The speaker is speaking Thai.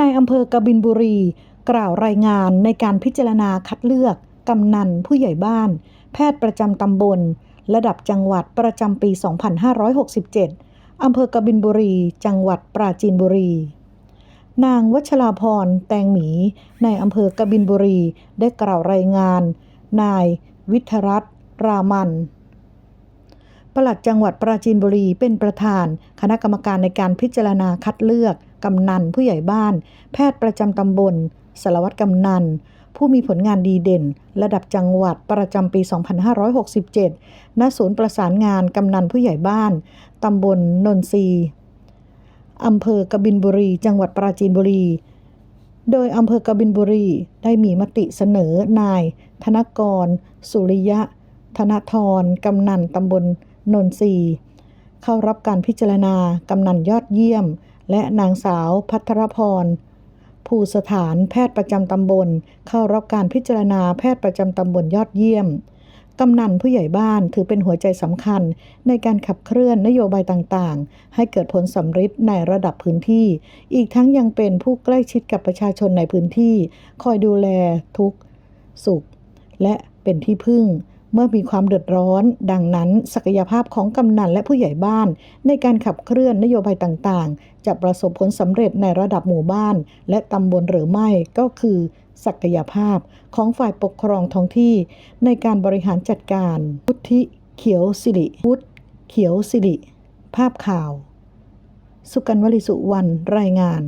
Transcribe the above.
นายอำเภอกบินบุรี กล่าวรายงานในการพิจารณาคัดเลือก กำนันผู้ใหญ่บ้าน แพทย์ประจำตำบล ระดับจังหวัดประจำปี 2567 อำเภอกบินบุรี จังหวัดปราจีนบุรี นางวัชราพร แตงหมี ในอำเภอกบินบุรี ได้กล่าวรายงาน นาย วิทยรัตน์รามันปลัดจังหวัดปราจีนบุรีเป็นประธาน คณะกรรมการในการพิจารณาคัดเลือก กำนันผู้ใหญ่บ้าน แพทย์ประจำตำบลสารวัตรกำนันผู้มีผลงานดีเด่น ระดับจังหวัดประจำปี 2567 ณ ศูนย์ประสานงานกำนันผู้ใหญ่บ้าน ตำบลนนทรีอำเภอกบินบุรี จังหวัดปราจีนบุรี โดยอำเภอกบินบุรี ได้มีมติเสนอนาย ธนกร สุริยะ ธนทร กำนันตำบลนนทรีเข้ารับการพิจารณากำนันยอดเยี่ยม และนางสาวพัทรพร ภูสถานแพทย์ประจำตำบล เข้ารับการพิจารณาแพทย์ประจำตำบลยอดเยี่ยมกำนันผู้ใหญ่บ้านถือเป็นหัวใจสำคัญในการขับเคลื่อนนโยบายต่างๆ ให้เกิดผลสำฤทธิ์ในระดับพื้นที่ อีกทั้งยังเป็นผู้ใกล้ชิดกับประชาชนในพื้นที่ คอยดูแลทุก สุข และเป็นที่พึ่ง เมื่อมีความเดือดร้อน ดังนั้น ศักยภาพของกำนันและผู้ใหญ่บ้าน ในการขับเคลื่อนนโยบายต่างๆ จะประสบผลสำเร็จในระดับหมู่บ้าน และตำบลหรือไม่ก็คือ ศักยภาพของฝ่ายปกครองท้องที่ ในการบริหารจัดการ พุทธิเขียวสิริพุทธเขียวสิริภาพข่าว สุกันวลิสุวรรณรายงาน